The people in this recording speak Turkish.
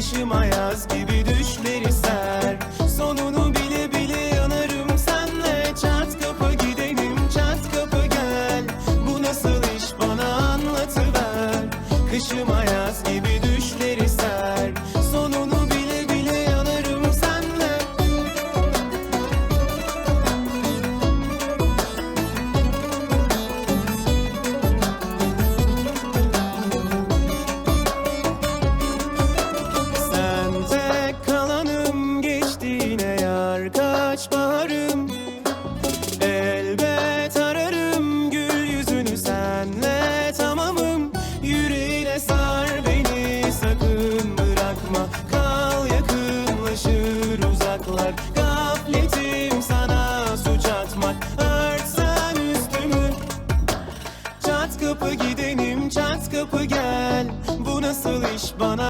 anlatıver Kışıma yaz gibi düşleri ser. Sonunu bile bile yanarım senle. Çat kapı gidenim çat kapı gel. Bu nasıl iş? Bana anlatıver. Kışıma yaz gibi düşleri yar kaç baharım Elbet ararım gül yüzünü senle tamamım. Yüreğine sar beni sakın bırakma. Kal yakınlaşır uzaklar. Gafletim sana suç atmak. Örtsen üstümü. Çat kapı gidenim çat kapı gel. Bu nasıl iş bana